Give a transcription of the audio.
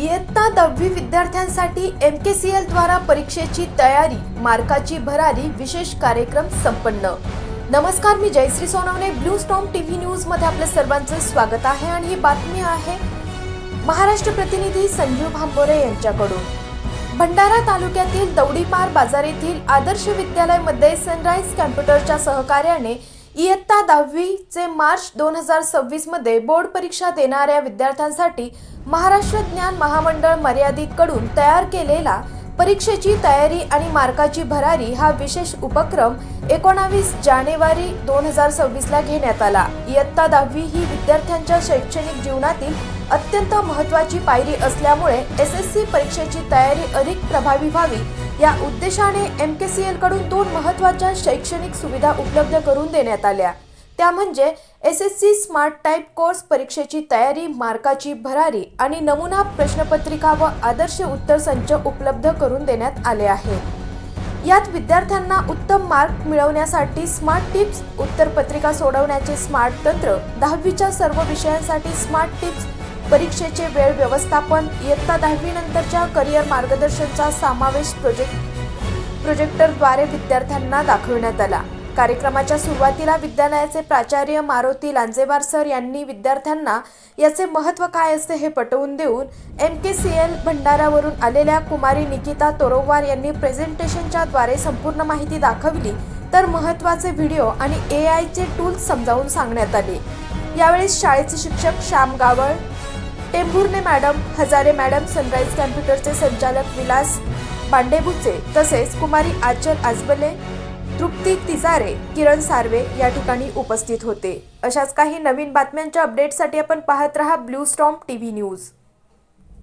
इयत्ता दहावी विद्यार्थ्यांसाठी एम के सी एल द्वारा परीक्षेची तयारी मार्काची भरारी विशेष कार्यक्रम संपन्न. नमस्कार मी Jayashree Sonawane Blue Storm TV न्यूजमध्ये आपल्या सर्वांचं स्वागत आहे आणि ही बातमी आहे महाराष्ट्र प्रतिनिधी संजीव भांबोरे यांच्याकडून. भंडारा तालुक्यातील दौडीपार बाजार येथील आदर्श विद्यालयामध्ये सनराईज कॅम्प्युटरच्या सहकार्याने इयत्ता दहावीचे मार्च दोन हजार सव्वीसमध्ये बोर्ड परीक्षा देणाऱ्या विद्यार्थ्यांसाठी महाराष्ट्र ज्ञान महामंडळ मर्यादितकडून तयार केलेला परीक्षेची तयारी आणि मार्काची भरारी हा विशेष उपक्रम एकोणावीस जानेवारी दोन हजार सव्वीसला घेण्यात आला. इयत्ता दहावी ही विद्यार्थ्यांच्या शैक्षणिक जीवनातील अत्यंत महत्त्वाची पायरी असल्यामुळे एस एस सी परीक्षेची तयारी अधिक प्रभावी व्हावी या उद्देशाने एम के सी एलकडून दोन महत्त्वाच्या शैक्षणिक सुविधा उपलब्ध करून देण्यात आल्या. त्या म्हणजे S S C smart type course परीक्षेची तयारी मार्काची भरारी आणि नमुना प्रश्नपत्रिका व आदर्श उत्तर संच उपलब्ध करून देण्यात आले आहे. यात विद्यार्थ्यांना उत्तम मार्क मिळवण्यासाठी स्मार्ट टिप्स उत्तरपत्रिका सोडवण्याचे स्मार्ट तंत्र दहावीच्या सर्व विषयांसाठी स्मार्ट टिप्स परीक्षेचे वेळ व्यवस्थापन इयत्ता दहावी नंतरच्या करिअर मार्गदर्शनचा समावेश प्रोजेक्ट प्रोजेक्टरद्वारे विद्यार्थ्यांना दाखवण्यात आला. कार्यक्रमाच्या सुरुवातीला विद्यालयाचे प्राचार्य मारुती लांजेवार सर यांनी विद्यार्थ्यांना याचे महत्त्व काय असते हे पटवून देऊन एम के सी एल भंडारावरून आलेल्या कुमारी निकिता तोरोवार यांनी प्रेझेंटेशनच्या द्वारे संपूर्ण माहिती दाखवली तर महत्त्वाचे व्हिडिओ आणि ए आयचे टूल्स समजावून सांगण्यात आले. यावेळी शाळेचे शिक्षक Shyam Gawal Tembhurne madam Hazare madam Sunrise कॅम्प्युटरचे संचालक विलास पांडेबुचे तसेच कुमारी आचल आजबले तृप्ती तिजारे किरण सार्वे या ठिकाणी उपस्थित होते. अशाच काही नवीन बातम्यांच्या अपडेटसाठी आपण पाहत रहा ब्लू स्टॉम टीव्ही न्यूज.